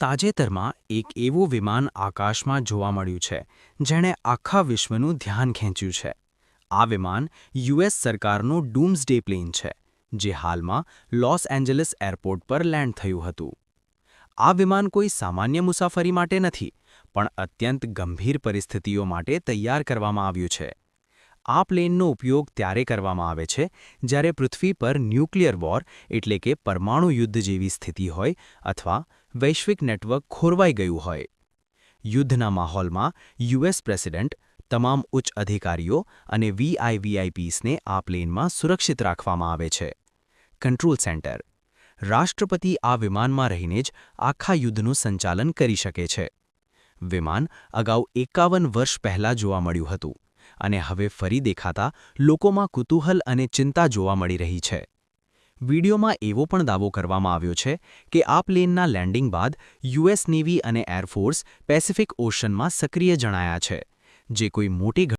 તાજેતરમાં એક એવું વિમાન આકાશમાં જોવા મળ્યું છે, જેણે આખા વિશ્વનું ધ્યાન ખેંચ્યું છે. આ વિમાન યુએસ સરકારનું ડૂમ્સડે પ્લેન છે, જે હાલમાં લોસ એન્જલસ એરપોર્ટ પર લેન્ડ થયું હતું. આ વિમાન કોઈ સામાન્ય મુસાફરી માટે નથી, પણ અત્યંત ગંભીર પરિસ્થિતિઓ માટે તૈયાર કરવામાં આવ્યું છે. આ પ્લેનનો ઉપયોગ ત્યારે કરવામાં આવે છે જ્યારે પૃથ્વી પર ન્યુક્લિયર વોર એટલે કે પરમાણુ યુદ્ધ જેવી સ્થિતિ હોય અથવા વૈશ્વિક નેટવર્ક ખોરવાઈ ગયું હોય. યુદ્ધના માહોલમાં યુએસ પ્રેસિડેન્ટ, તમામ ઉચ્ચ અધિકારીઓ અને વીઆઈવીઆઈપીસને આ પ્લેનમાં સુરક્ષિત રાખવામાં આવે છે. Control centre. રાષ્ટ્રપતિ આ વિમાનમાં રહીને જ આખા યુદ્ધનું સંચાલન કરી શકે છે. વિમાન અગાઉ એકાવન વર્ષ પહેલાં જોવા મળ્યું હતું. અને હવે ફરી દેખાતા લોકોમાં કુતૂહલ અને ચિંતા જોવા મળી રહી છે. વિડીયોમાં એવો પણ દાવો કરવામાં આવ્યો છે કે આ પ્લેનના લેન્ડિંગ બાદ યુએસ નેવી અને એરફોર્સ પેસિફિક ઓશનમાં સક્રિય જણાયા છે, જે કોઈ મોટી